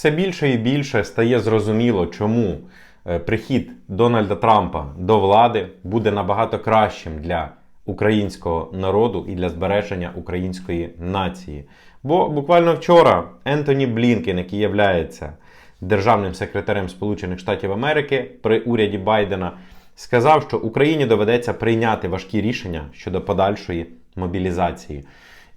Все більше і більше стає зрозуміло, чому е, прихід Дональда Трампа до влади буде набагато кращим для українського народу і для збереження української нації. Бо буквально вчора Ентоні Блінкен, який є державним секретарем Сполучених Штатів Америки при уряді Байдена, сказав, що Україні доведеться прийняти важкі рішення щодо подальшої мобілізації.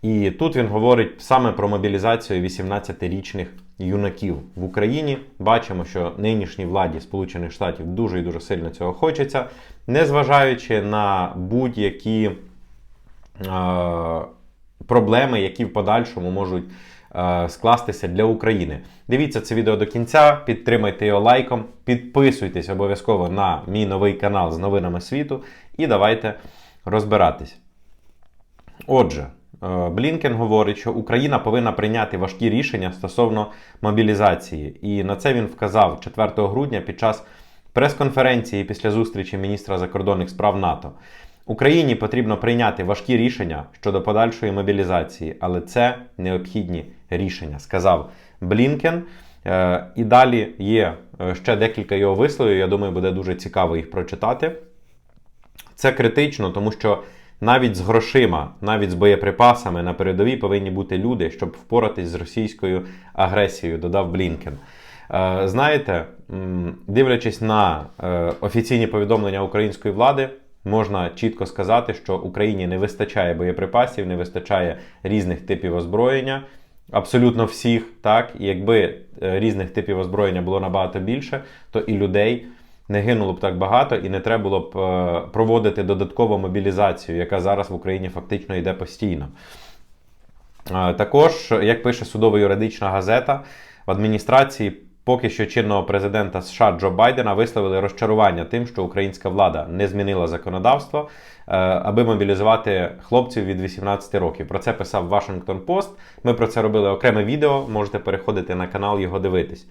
І тут він говорить саме про мобілізацію 18-річних юнаків в Україні. Бачимо, що нинішній владі Сполучених Штатів дуже і дуже сильно цього хочеться, незважаючи на будь-які е, проблеми, які в подальшому можуть е, скластися для України. Дивіться це відео до кінця, підтримайте його лайком, підписуйтесь обов'язково на мій новий канал з новинами світу, і давайте розбиратись. Отже. Е, Блінкен говорить, що Україна повинна прийняти важкі рішення стосовно мобілізації. І на це він вказав 4 грудня під час прес-конференції після зустрічі міністра закордонних справ НАТО. Україні потрібно прийняти важкі рішення щодо подальшої мобілізації, але це необхідні рішення, сказав Блінкен. Е, І далі є е, ще декілька його висловів. Я думаю, буде дуже цікаво їх прочитати. Це критично, тому що навіть з грошима, навіть з боєприпасами на передовій повинні бути люди, щоб впоратись з російською агресією, додав Блінкен. Е, знаєте, дивлячись на е, офіційні повідомлення української влади, можна чітко сказати, що Україні не вистачає боєприпасів, не вистачає різних типів озброєння. Абсолютно всіх, так, і якби е, різних типів озброєння було набагато більше, то і людей не гинуло б так багато і не треба було б е, проводити додаткову мобілізацію, яка зараз в Україні фактично йде постійно. Е, також, як пише судово-юридична газета, в адміністрації поки що чинного президента США Джо Байдена висловили розчарування тим, що українська влада не змінила законодавство, е, аби мобілізувати хлопців від 18 років. Про це писав Washington Post. Ми про це робили окреме відео. Можете переходити на канал його дивитись.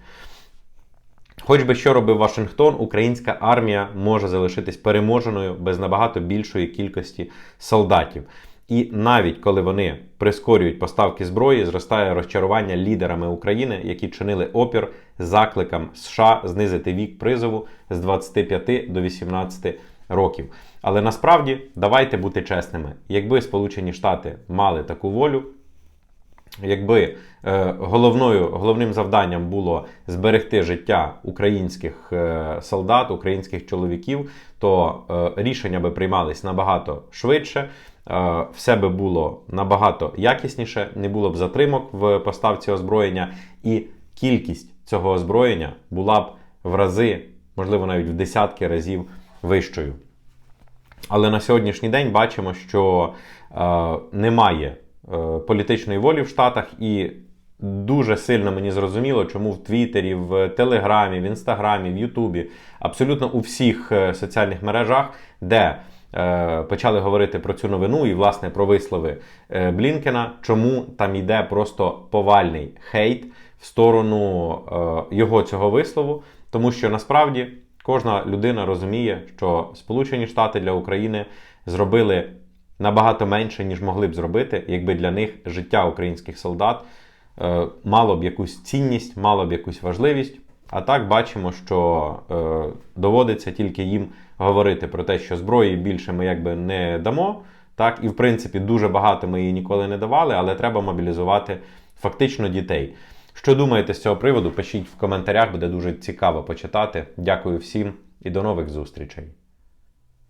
Хоч би що робив Вашингтон, українська армія може залишитись переможеною без набагато більшої кількості солдатів. І навіть коли вони прискорюють поставки зброї, зростає розчарування лідерами України, які чинили опір закликам США знизити вік призову з 25 до 18 років. Але насправді давайте бути чесними: якби Сполучені Штати мали таку волю, Якби е, головною, головним завданням було зберегти життя українських е, солдат, українських чоловіків, то е, рішення би приймались набагато швидше, все би було набагато якісніше, не було б затримок в поставці озброєння, і кількість цього озброєння була б в рази, можливо, навіть в десятки разів вищою. Але на сьогоднішній день бачимо, що немає. Е, політичної волі в Штатах, і дуже сильно мені зрозуміло, чому в Твіттері, в Телеграмі, в Інстаграмі, в Ютубі, абсолютно у всіх е, соціальних мережах, де е, почали говорити про цю новину і, власне, про вислови Блінкена, чому там йде просто повальний хейт в сторону його цього вислову, тому що насправді. Кожна людина розуміє, що Сполучені Штати для України зробили набагато менше, ніж могли б зробити, якби для них життя українських солдат е, мало б якусь цінність, мало б якусь важливість. А так бачимо, що е, доводиться тільки їм говорити про те, що зброї більше ми якби не дамо. Так, і в принципі дуже багато ми її ніколи не давали, але треба мобілізувати фактично дітей. Що думаєте з цього приводу? Пишіть в коментарях, буде дуже цікаво почитати. Дякую всім і до нових зустрічей.